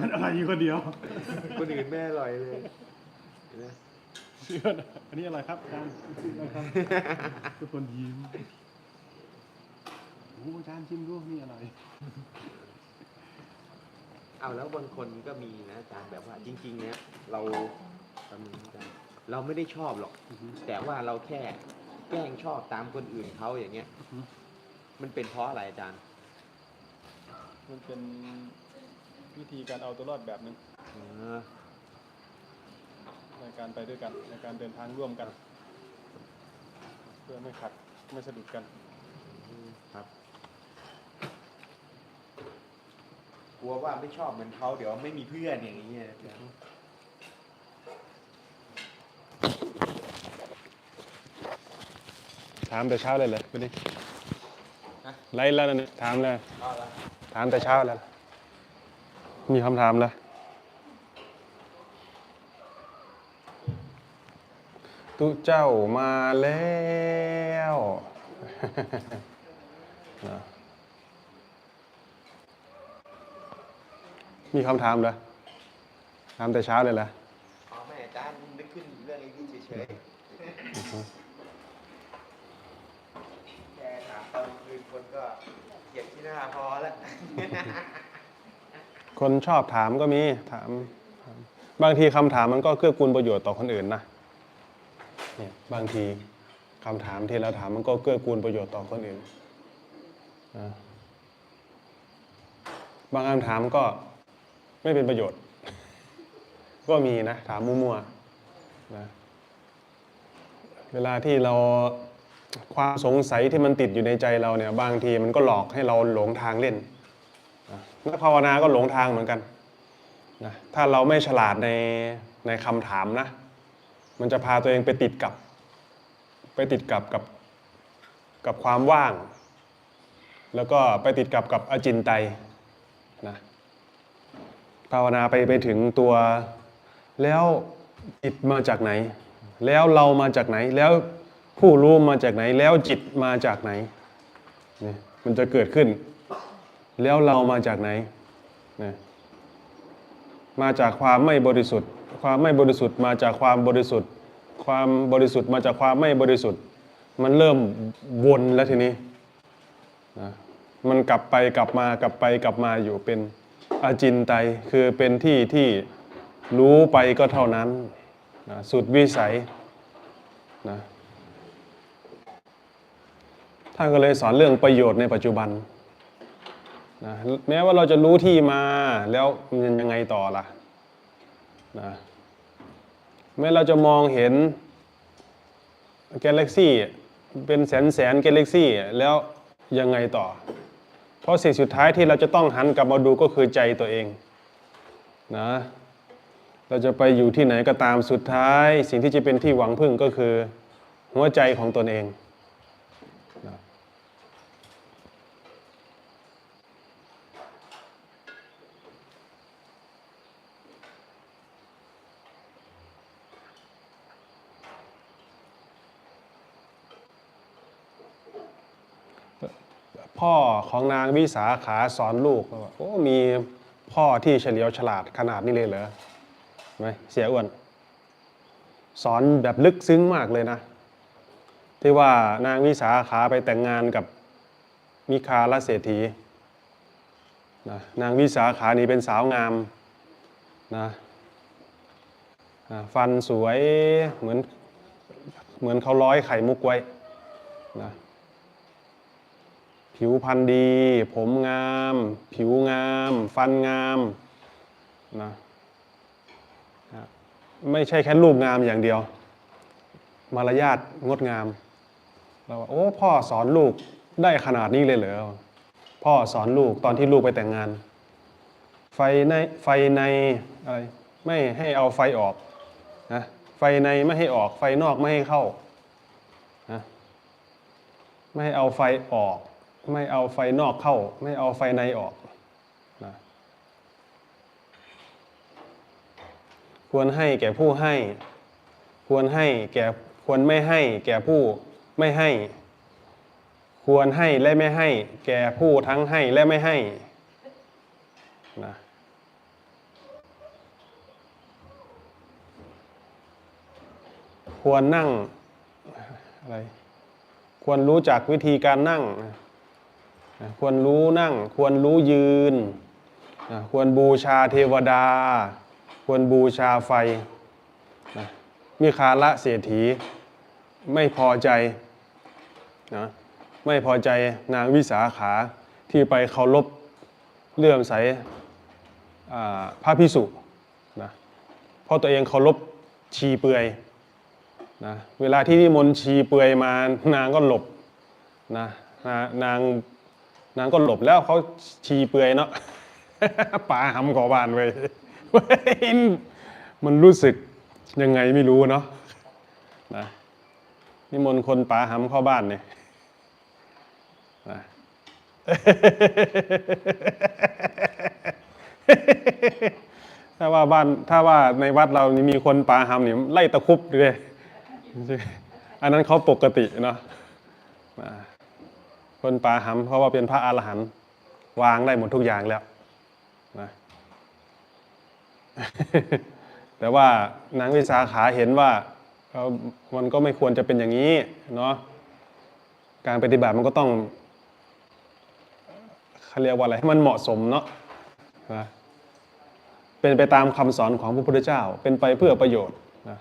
มันอะไรอยู่คนเดียว คนอื่นไม่อร่อยเลยเห็นไหมเชื่อนะอันนี้อะไรครับอาจารย์นะครับทุกคนยิ้มโอ้อาจารย์ชิมดูนี่อะไร เอาแล้วบางคนก็มีนะอาจารย์แบบว่าจริงๆเนี่ยเราแป๊บนึงอาจารย์เราไม่ได้ชอบหรอก อือฮึ แต่ว่าเราแค่แกล้งชอบตามคนอื่นเขาอย่างเงี้ยอือฮึมันเป็นเพราะอะไรอาจารย์ มันเป็น วิธีการเอาตัวรอดแบบหนึงเออในการไปด้วยกัน ในการเดินทางร่วมกัน เพื่อไม่ขัดไม่สะดุดกันครับกลัวว่าไม่ชอบเหมือนเขาเดี๋ยวไม่มีเพื่อนอย่างนี้ยอาจารย์ถามแต่เช้าเลยเลยไปดิไล่แล้วนะถามเลยเอาละถามแต่เช้าแล้ว มีคำถามแล้วตุเจ้ามาแล้วนะมีคำถามเหรอถามแต่เช้าเลยเหรออ๋อไม่อาจารย์นึกขึ้นเรื่องไอ้นี่เฉยๆแค่ถามตอนคืนคนก็เกลียดที่หน้าพอแล้ว คนชอบถามก็มีถามถามบางทีคำถามมันก็เกื้อกูลประโยชน์ต่อคนอื่นนะเนี่ยบางทีคำถามที่เราถามมันก็เกื้อกูลประโยชน์ต่อคนอื่นนะบางคำถามก็ไม่เป็นประโยชน์ ก็มีนะ ถามมั่วๆนะเวลาที่เราความสงสัยที่มันติดอยู่ในใจเราเนี่ย บางทีมันก็หลอกให้เราหลงทางเล่น นักภาวนาก็หลงทางเหมือนกันนะถ้าเราไม่ฉลาดในในคำถามนะ มันจะพาตัวเองไปติดกับ ไปติดกับกับกับความว่าง แล้วก็ไปติดกับกับอจินไตนะภาวนาไปไปถึงตัว แล้วจิตมาจากไหน แล้วเรามาจากไหน แล้วผู้รู้มาจากไหน แล้วจิตมาจากไหนนี่มันจะเกิดขึ้น แล้วเรามาจากไหนนะมาจากความไม่บริสุทธิ์ ความไม่บริสุทธิ์มาจากความบริสุทธิ์ ความบริสุทธิ์มาจากความไม่บริสุทธิ์ มันเริ่มวนแล้วทีนี้นะมันกลับไปกลับมากลับไปกลับมาอยู่เป็นอาจินไตคือเป็นที่ที่รู้ไปก็เท่านั้นนะสุดวิสัยนะท่านก็เลยสอนเรื่องประโยชน์ในปัจจุบัน นะแม้ว่าเราจะรู้ที่มาแล้วมันยังไงต่อล่ะนะแม้เราจะมองเห็นกาแล็กซี่เป็นแสนแสนกาแล็กซี่แล้วยังไงต่อ เพราะสิ่งสุดท้ายที่เราจะต้องหันกลับมาดูก็คือใจตัวเองนะเราจะไปอยู่ที่ไหนก็ตามสุดท้าย สิ่งที่จะเป็นที่หวังพึ่งก็คือ หัวใจของตนเอง พ่อของนางวิสาขาสอนลูกว่าโอ้มีพ่อที่เฉลียวฉลาดขนาดนี้เลยเหรอไหมเสียอ้วนสอนแบบลึกซึ้งมากเลยนะ ที่ว่านางวิสาขาไปแต่งงานกับมิคาลเศรษฐีนะนางวิสาขานี่เป็นสาวงามนะฟันสวยเหมือนเหมือนเขาร้อยไข่มุกไว้นะ ผิวพรรณดี ผมงาม ผิวงาม ฟันงามนะไม่ใช่แค่รูปงามอย่างเดียว มารยาทงดงามเราว่าโอ้พ่อสอนลูกได้ขนาดนี้เลยเหรอพ่อสอนลูกตอนที่ลูกไปแต่งงาน ไฟในไฟในอะไรไม่ให้เอาไฟออกนะไฟในไม่ให้ออกไฟนอกไม่ให้เข้านะไม่ให้เอาไฟออก ไม่เอาไฟนอกเข้า ไม่เอาไฟในออกนะควรให้แก่ผู้ให้ ควรให้แก่ควรไม่ให้ แก่ผู้ไม่ให้ ควรให้และไม่ให้ แก่ผู้ทั้งให้และไม่ให้นะควรนั่งอะไรควรรู้จักวิธีการนั่งนะ ควรรู้นั่ง ควรรู้ยืน ควรบูชาเทวดา ควรบูชาไฟมีคาละเศรษฐีไม่พอใจนะไม่พอใจนางวิสาขาที่ไปเคารพเลื่อมใสอ่าพระพิสุนะเพราะตัวเองเคารพชีเปือยนะเวลาที่นิมนต์ชีเปือยมานางก็หลบนะนะนาง นางก็หลบแล้วเขาชีเปือยเนาะป่าหำขอบานไว้มันรู้สึกยังไงไม่รู้เนาะนะนิมนต์คนป่าหำเข้าบ้านเนี่ยนะถ้าว่าบ้านถ้าว่าในวัดเรานี่มีคนป่าหำเนี่ยไล่ตะคุบเลยอันนั้นเขาปกติเนาะ คนปาหำเพราะว่าเป็นพระอรหันต์วางได้หมดทุกอย่างแล้วนะแต่ว่านางวิสาขาเห็นว่ามันก็ไม่ควรจะเป็นอย่างนี้เนาะการปฏิบัติมันก็ต้องเขาเรียกว่าอะไรให้มันเหมาะสมเนาะนะเป็นไปตามคำสอนของพระพุทธเจ้า เป็นไปเพื่อประโยชน์นะ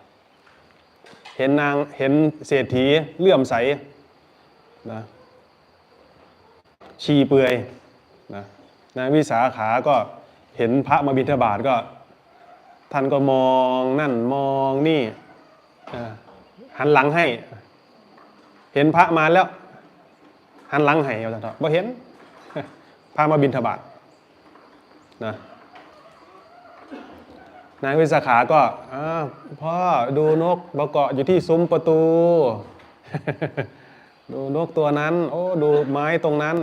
เห็นนางเห็นเศรษฐีเลื่อมใสนะ ชีเปลือยนะนางวิสาขาก็เห็นพระมาบิณฑบาตก็ ท่านก็มองนั่นมองนี่หันหลังให้ เห็นพระมาแล้ว หันหลังให้เอาแต่เถอะบ่เห็นพามาบิณฑบาตนะนางวิสาขาก็อพ่อดูนกบเกาะอยู่ที่ซุ้มประตู ดูนกตัวนั้น โอ้ดูไม้ตรงนั้น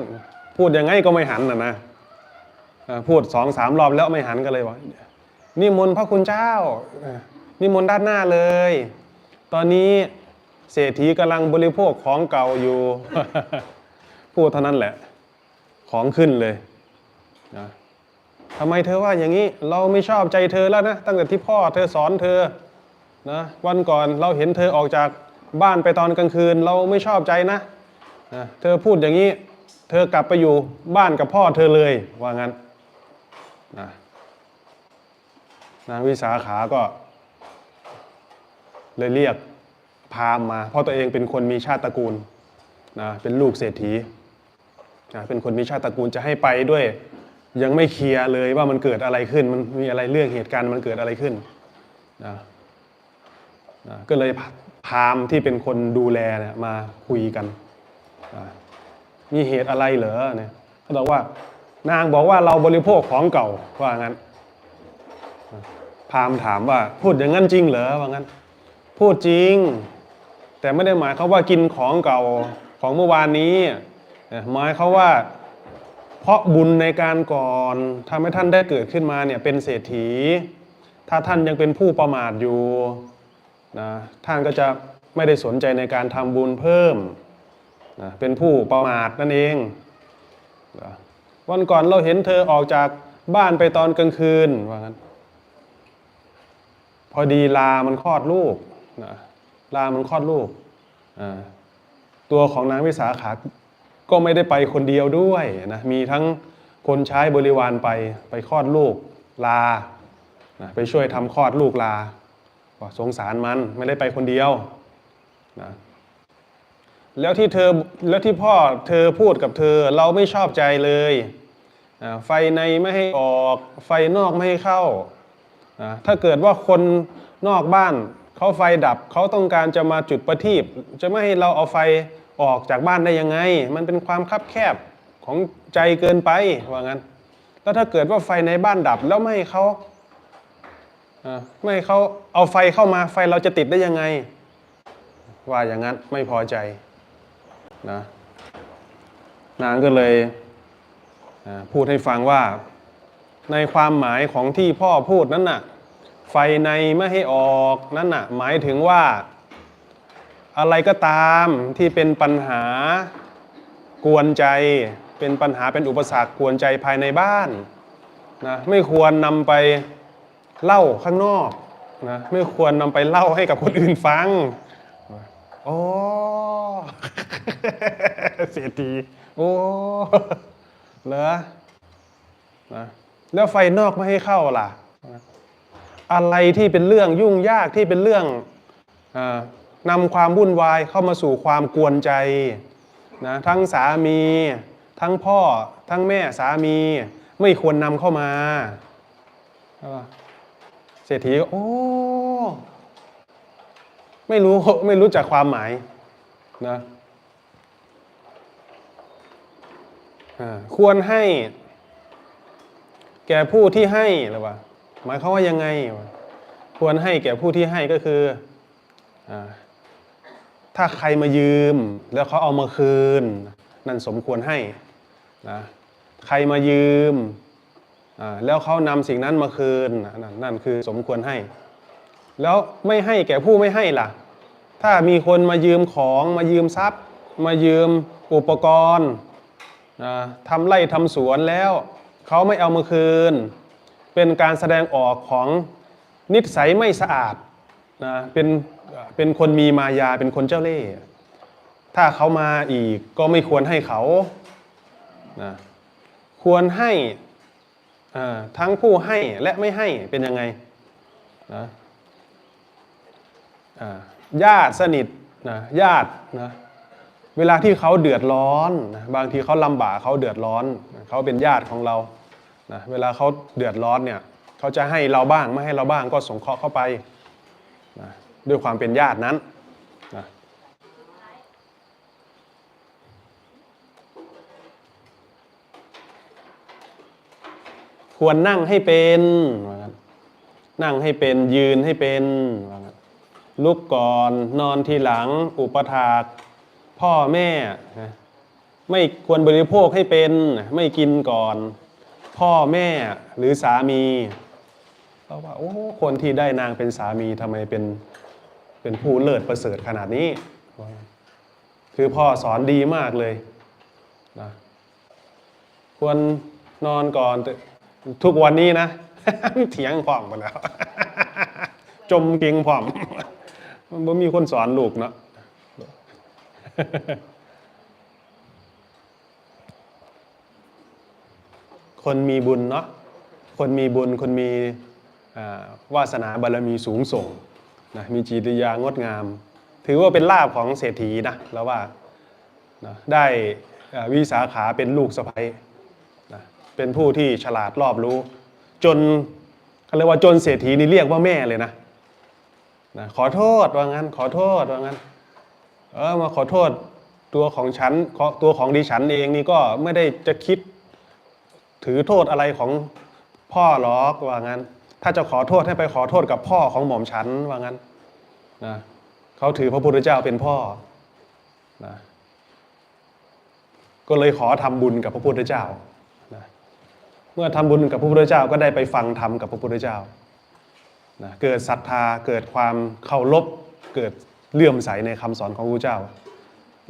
พูดยังไงก็ไม่หันนะนะพูดสองสามรอบแล้วไม่หันก็เลยบอกนิมนต์พระคุณเจ้าเอ่อนิมนต์ด้านหน้าเลย ตอนนี้เศรษฐีกำลังบริโภคของเก่าอยู่ พูดเท่านั้นแหละ ของขึ้นเลยนะทำไมเธอว่าอย่างนี้เราไม่ชอบใจเธอแล้วนะ ตั้งแต่ที่พ่อเธอสอนเธอนะวันก่อนเราเห็นเธอออกจาก บ้านไปตอนกลางคืนเราไม่ชอบใจนะนะเธอพูดอย่างนี้ เธอกลับไปอยู่บ้านกับพ่อเธอเลยว่างั้นนะนางวิสาขาก็ เลยเรียกพามมา เพราะตัวเองเป็นคนมีชาติตระกูลนะเป็นลูกเศรษฐีนะเป็นคนมีชาติตระกูลจะให้ไปด้วย ยังไม่เคลียร์เลยว่ามันเกิดอะไรขึ้น มันมีอะไรเรื่องเหตุการณ์มันเกิดอะไรขึ้นนะนะก็เลย พราหมณ์ที่เป็นคนดูแลเนี่ยมาคุยกัน มีเหตุอะไรเหรอเนี่ยเขาบอกว่านางบอกว่าเราบริโภคของเก่าว่างั้น พราหมณ์ถามว่าพูดอย่างนั้นจริงเหรอว่างั้น พูดจริง แต่ไม่ได้หมายเขาว่ากินของเก่าของเมื่อวานนี้หมายเขาว่า เพราะบุญในการก่อนทำให้ท่านได้เกิดขึ้นมาเนี่ยเป็นเศรษฐี ถ้าท่านยังเป็นผู้ประมาทอยู่ นะท่านก็จะไม่ได้สนใจในการทำบุญเพิ่มนะเป็นผู้ประมาทนั่นเองนะวันก่อนเราเห็นเธอออกจากบ้านไปตอนกลางคืนว่างั้นพอดีลามันคลอดลูกนะลามันคลอดลูกตัวของนางวิสาขาก็ไม่ได้ไปคนเดียวด้วยนะมีทั้งคนใช้บริวารไปไปคลอดลูกลานะไปช่วยทำคลอดลูกลา ก็สงสารมันไม่ได้ไปคนเดียวนะแล้วที่เธอแล้วที่พ่อเธอพูดกับเธอเราไม่ชอบใจเลยอ่าไฟในไม่ให้ออก ไฟนอกไม่ให้เข้าอ่าถ้าเกิดว่าคนนอกบ้านเขาไฟดับเขาต้องการจะมาจุดประทีปจะไม่ให้เราเอาไฟออกจากบ้านได้ยังไง มันเป็นความคับแคบของใจเกินไปว่างั้น แล้วถ้าเกิดว่าไฟในบ้านดับแล้วไม่ให้เขา ไม่เขาเอาไฟเข้ามาไฟเราจะติดได้ยังไง ว่าอย่างนั้นไม่พอใจนะนางก็เลยพูดให้ฟังว่าในความหมายของที่พ่อพูดนั้นน่ะ ไฟในไม่ให้ออกนั่นน่ะ หมายถึงว่า อะไรก็ตามที่เป็นปัญหากวนใจ เป็นปัญหาเป็นอุปสรรคกวนใจภายในบ้านนะไม่ควรนำไป เล่าข้างนอกนะไม่ควรนำไปเล่าให้กับคนอื่นฟังโอ้เสียทีโอ้เหรอนะแล้วไฟนอกไม่ให้เข้าล่ะ อะไรที่เป็นเรื่องยุ่งยากที่เป็นเรื่องอนำความวุ่นวายเข้ามาสู่ความกวนใจนะทั้งสามี ทั้งพ่อ ทั้งแม่สามี ไม่ควรนำเข้ามาใช่ปะ เศรษฐีโอ้ไม่รู้ไม่รู้จักความหมายนะควรให้ แก่ผู้ที่ให้หรือว่าหมายเขาว่ายังไง ควรให้แก่ผู้ที่ให้ก็คืออถ้าใครมายืม แล้วเขาเอามาคืน นั่นสมควรให้นะใครมายืม แล้วเขานำสิ่งนั้นมาคืนนั่นนั่นคือสมควรให้ แล้วไม่ให้แก่ผู้ไม่ให้ล่ะ ถ้ามีคนมายืมของมายืมทรัพย์ มายืมอุปกรณ์นะทำไร่ทำสวนแล้วเขาไม่เอามาคืน เป็นการแสดงออกของนิสัยไม่สะอาดนะเป็นเป็นคนมีมายาเป็นคนเจ้าเล่ห์ถ้าเขามาอีกก็ไม่ควรให้เขานะควรให้ ทั้งผู้ให้และไม่ให้เป็นยังไงนะญาติสนิทนะญาตินะเวลาที่เขาเดือดร้อนนะบางทีเขาลำบากเขาเดือดร้อนนะเขาเป็นญาติของเรานะเวลาเขาเดือดร้อนเนี่ยเขาจะให้เราบ้างไม่ให้เราบ้างก็สงเคราะห์เข้าไปนะด้วยความเป็นญาตินั้นนะ ควรนั่งให้เป็นนั่งให้เป็นยืนให้เป็นลุกก่อนนอนทีหลัง อุปถาก พ่อแม่ไม่ควรบริโภคให้เป็น ไม่กินก่อน พ่อแม่หรือสามีเราว่าโอ้คนที่ได้นางเป็นสามีทำไมเป็นเป็นผู้เลิศประเสริฐขนาดนี้ คือพ่อสอนดีมากเลยนะควรนอนก่อน ทุกวันนี้นะเถียงพร้อมหมดแล้ว จมเก่งพร้อมมันบ่มีคนสอนลูกเนาะคนมีบุญเนาะคนมีบุญคนมีวาสนาบารมีสูงส่งนะมีจิตวิญญางดงาม ถือว่าเป็นลาภของเศรษฐีนะแล้วว่านะได้วิสาขาเป็นลูกสะใภ้ เป็นผู้ที่ฉลาดรอบรู้ จนเขาเรียกว่าจนเศรษฐีนี่เรียกว่าแม่เลยนะนะ ขอโทษว่างั้น ขอโทษว่างั้น เออมาขอโทษตัวของฉันขอตัวของดิฉันเองนี่ก็ไม่ได้จะคิดถือโทษอะไรของพ่อหรอกว่างั้น ถ้าจะขอโทษให้ไปขอโทษกับพ่อของหม่อมฉันว่างั้นนะเขาถือพระพุทธเจ้าเป็นพ่อนะก็เลยขอทำบุญกับพระพุทธเจ้า เมื่อทำบุญกับพระพุทธเจ้าก็ได้ไปฟังธรรมกับพระพุทธเจ้านะเกิดศรัทธาเกิดความเคารพเกิดเลื่อมใสในคำสอนของพระเจ้า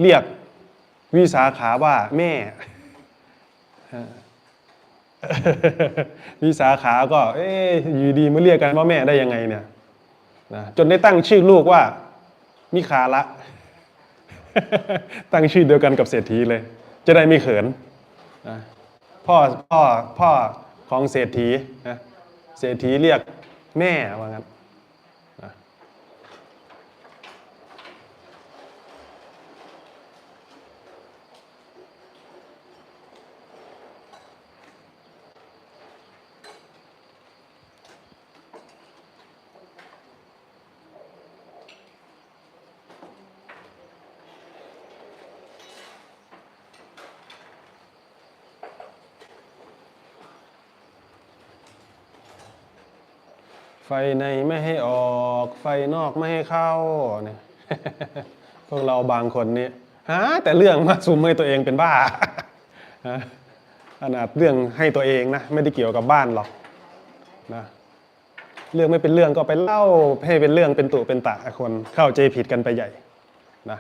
เรียกวิสาขาว่าแม่วิสาขาก็เอ๊ะอยู่ดีมาเรียกกันว่าแม่ได้ยังไงเนี่ยนะจนได้ตั้งชื่อลูกว่ามิคาละ ตั้งชื่อเดียวกันกับเศรษฐีเลย จะได้ไม่เขินนะ พ่อพ่อพ่อของเศรษฐีนะเศรษฐีเรียกแม่ว่างั้น ไฟในไม่ให้ออก ไฟนอกไม่ให้เข้าเนี่ยพวกเราบางคนนี่ฮะแต่เรื่องมาซุมให้ตัวเองเป็นบ้าฮะขนาดเรื่องให้ตัวเองนะไม่ได้เกี่ยวกับบ้านหรอกนะเรื่องไม่เป็นเรื่องก็ไปเล่าให้เป็นเรื่องเป็นตุเป็นตะคนเข้าใจผิดกันไปใหญ่นะ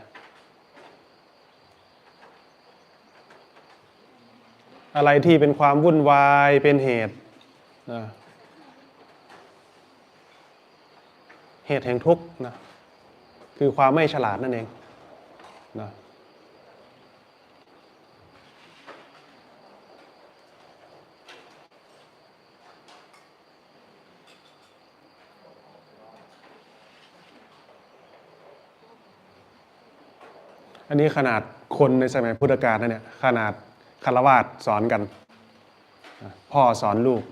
อะไรที่เป็นความวุ่นวายเป็นเหตุนะ เหตุแห่งทุกข์นะคือความไม่ฉลาดนั่นเองนะอันนี้ขนาดคนในสมัยพุทธกาลนะเนี่ยขนาดคารวาสสอนกัน พ่อสอนลูก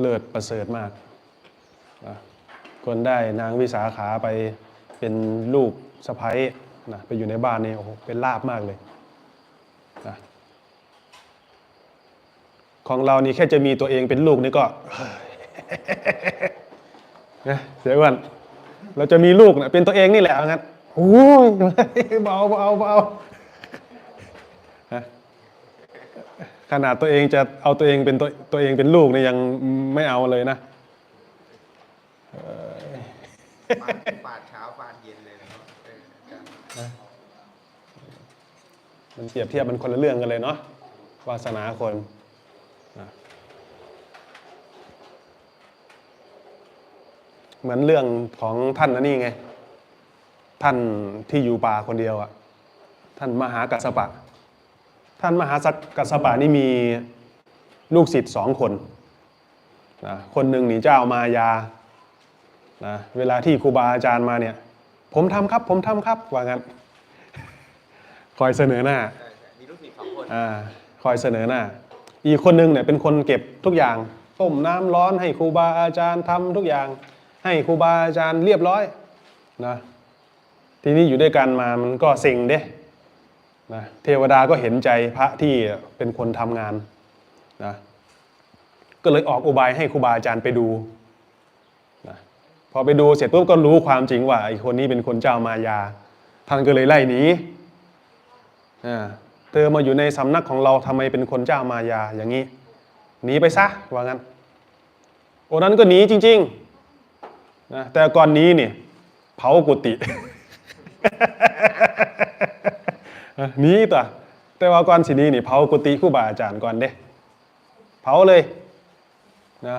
เลิศประเสริฐมาก นได้นางวิสาขาไปเป็นลูกสะพ้ยนะไปอยู่ในบ้านนี่โอ้โหเป็นลาบมากเลยนะของเรานี่แค่จะมีตัวเองเป็นลูกนี่ก็นะเสียวันเราจะมีลูกนะเป็นตัวเองนี่แหละงั้นโอ้ยเบาเบาเบาขนาดตัวเองจะเอาตัวเองเป็นตัวตัวเองเป็นลูกเนี่ยยังไม่เอาเลยนะ ปาดปาดเช้าปาดเย็นเลยนะครับเอออาจารย์มันเปรียบเทียบมันคนละเรื่องกันเลยเนาะวาสนาคนนะเหมือนเรื่องของท่านนะนี่ไง ท่านที่อยู่ป่าคนเดียวอะ่ะ ท่านมหากัสสปะ ท่านมหากัสสปะนี่มีลูกศิษย์สองคนนะคนหนึ่งหนีเจ้ามายา นะเวลาที่ครูบาอาจารย์มาเนี่ย ผมทำครับ ผมทำครับว่างั้นคอยเสนอหน้าใช่ใช่มีลูกศิษย์สองคนอ่าคอยเสนอหน้า อีกคนนึงเนี่ยเป็นคนเก็บทุกอย่างต้มน้ำร้อนให้ครูบาอาจารย์ทำทุกอย่าง ให้ครูบาอาจารย์เรียบร้อยนะทีนี้อยู่ด้วยกันมามันก็เซ็งเด้นะเทวดาก็เห็นใจพระที่เป็นคนทำงานนะก็เลยออกอุบายให้ครูบาอาจารย์ไปดูนะ พอไปดูเสร็จปุ๊บก็รู้ความจริงว่าไอ้คนนี้เป็นคนเจ้ามายา ท่านก็เลยไล่หนีเธอมาอยู่ในสำนักของเราทำไมเป็นคนเจ้ามายาอย่างนี้หนีไปซะว่างั้นโอนั้นก็หนีจริงๆนะแต่ก่อนหนี้นี่ยเผากุฏิหนีตัวแต่ว่าก่อนสินี้นี่เผากุฏิครูบาอาจารย์ก่อนเด้เผาเลยนะ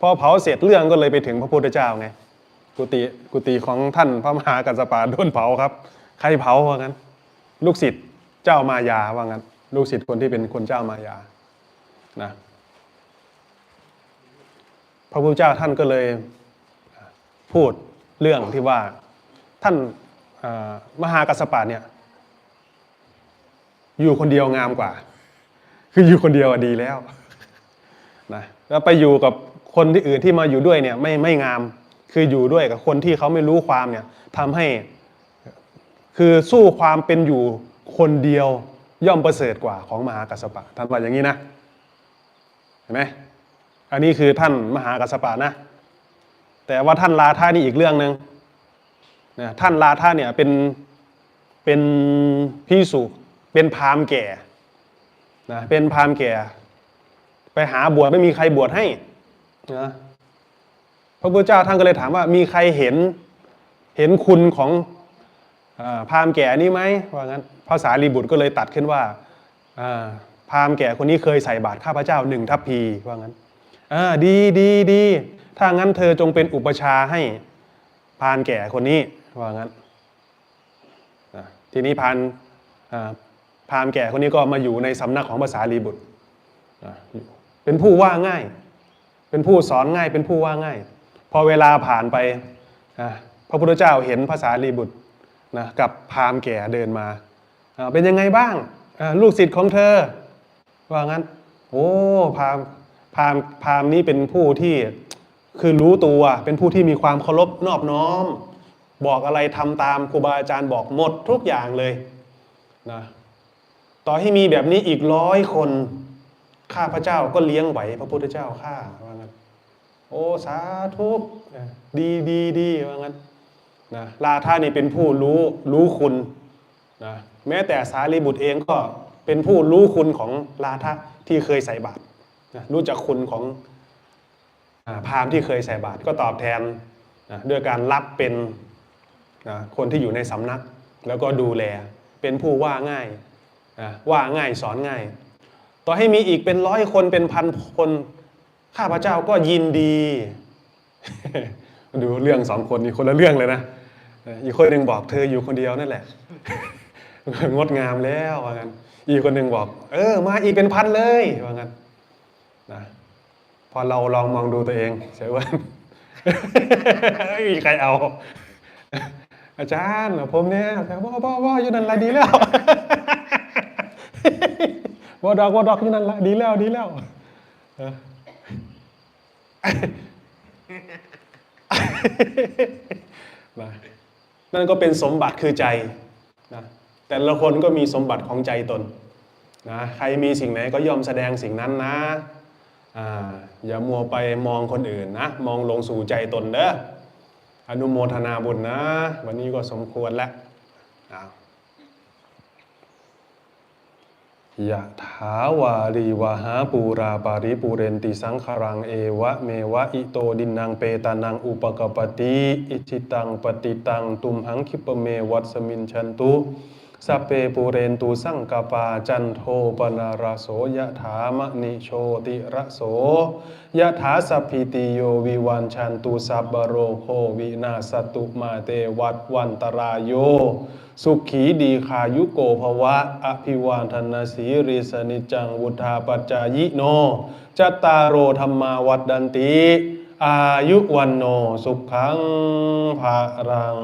พอเผาเสร็จเรื่องก็เลยไปถึงพระพุทธเจ้าไง กุฏิกุฏิของท่านพระมหากัสปะโดนเผาครับ ใครเผาว่างั้น ลูกศิษย์เจ้ามายาว่างั้น ลูกศิษย์คนที่เป็นคนเจ้ามายานะพระพุทธเจ้าท่านก็เลยพูดเรื่องที่ว่าท่านมหากัสปะเนี่ยอยู่คนเดียวงามกว่า คืออยู่คนเดียวดีแล้วนะแล้วไปอยู่กับคนที่อื่นที่มาอยู่ด้วยเนี่ยไม่ไม่งาม คืออยู่ด้วยกับคนที่เขาไม่รู้ความเนี่ยทำให้ คือสู้ความเป็นอยู่คนเดียวย่อมประเสริฐกว่าของมหากัสสปะท่านว่าอย่างนี้นะเห็นไหมอันนี้คือท่านมหากัสสปะนะ แต่ว่าท่านลาท่านี่อีกเรื่องหนึ่งนะท่านลาท่าเนี่ยเป็นเป็นพิสุเป็นพามแก่นะเป็นพามแก่ ไปหาบวชไม่มีใครบวชให้นะ พระพุทธเจ้าท่านก็เลยถามว่ามีใครเห็นเห็นคุณของอพราหมณ์แก่นี่ไหมว่างั้นภาษาลีบุตรก็เลยตัดขึ้นว่าพราหมณ์แก่คนนี้เคยใส่บาตรข้าพเจ้าหนึ่งทัพพีว่างั้นดีดีดีถ้างั้นเธอจงเป็นอุปชาให้พานแก่คนนี้ว่างั้นทีนี้พานพามแก่คนนี้ก็มาอยู่ในสำนักของภาษาลีบุตร เป็นผู้ว่าง่าย เป็นผู้สอนง่าย เป็นผู้ว่าง่าย พอเวลาผ่านไปพระพุทธเจ้าเห็นภาษาลีบุตรนะกับพามแก่เดินมาเป็นยังไงบ้างลูกศิษย์ของเธอ ว่างั้น โอ้พามพามพามนี้เป็นผู้ที่คือรู้ตัวเป็นผู้ที่มีความเคารพนอบน้อม บอกอะไรทำตามครูบาอาจารย์บอกหมดทุกอย่างเลยนะต่อให้มีแบบนี้อีกร้อยคน ข้าพระเจ้าก็เลี้ยงไหวพระพุทธเจ้าข้าว่า โอ้สาธุดีดีดีว่างั้นนะลาท่านี่เป็นผู้รู้รู้คุณนะแม้แต่สารีบุตรเองก็เป็นผู้รู้คุณของลาทะที่เคยใส่บาตรนะรู้จักคุณของอาพราหมณ์ที่เคยใส่บาตรก็ตอบแทนนะด้วยการรับเป็นนะคนที่อยู่ในสำนัก แล้วก็ดูแลเป็นผู้ว่าง่ายนะว่าง่ายสอนง่าย ต่อให้มีอีกเป็นร้อยคนเป็นพันคน ข้าพเจ้าก็ยินดี ดูเรื่องสองคนนี่คนละเรื่องเลยนะ อีกคนหนึ่งบอกเธออยู่คนเดียวนั่นแหละ งดงามแล้วว่างั้นอีกคนหนึ่งบอก เออ มาอีกเป็นพันเลยว่างั้นนะพอเราลองมองดูตัวเองเสียอ้วันไม่มีใครเอา อาจารย์ผมเนี่ยบ่บ่บ่อยู่นั่นละดีแล้วบ่ดอกบ่ดอกอยู่นั่นละดีแล้วดีแล้วเออ นะนั่นก็เป็นสมบัติคือใจนะแต่ละคนก็มีสมบัติของใจตนนะใครมีสิ่งไหนก็ยอมแสดงสิ่งนั้นนะอ่าอย่ามัวไปมองคนอื่นนะ มองลงสู่ใจตนเด้ออนุโมทนาบุญนะ วันนี้ก็สมควรแล้วอ้าว ยะถาวารีวหาปูราปาริปูเรนติสังขรังเอวะเมวะอิโตดินังเปตานังอุปกปติอิจิตังปฏิตัง ตุมหังคิปเมวัตสมินชันตุ สเพปูเรนตูสังกปาจันโทปนาราโสยะถามะนิโชติระโสยะถาสัพพิติโยวิวันชันตุสัพบโรโควินาสตุมาเตวัตวันตรายโย สุขีดีคายุโกภวะ อภิวานธนาสีริสนิจังวุธาปัจจายิโนจัตตารโอธรรมาวัดดันติ อายุวันโนสุขังภารัง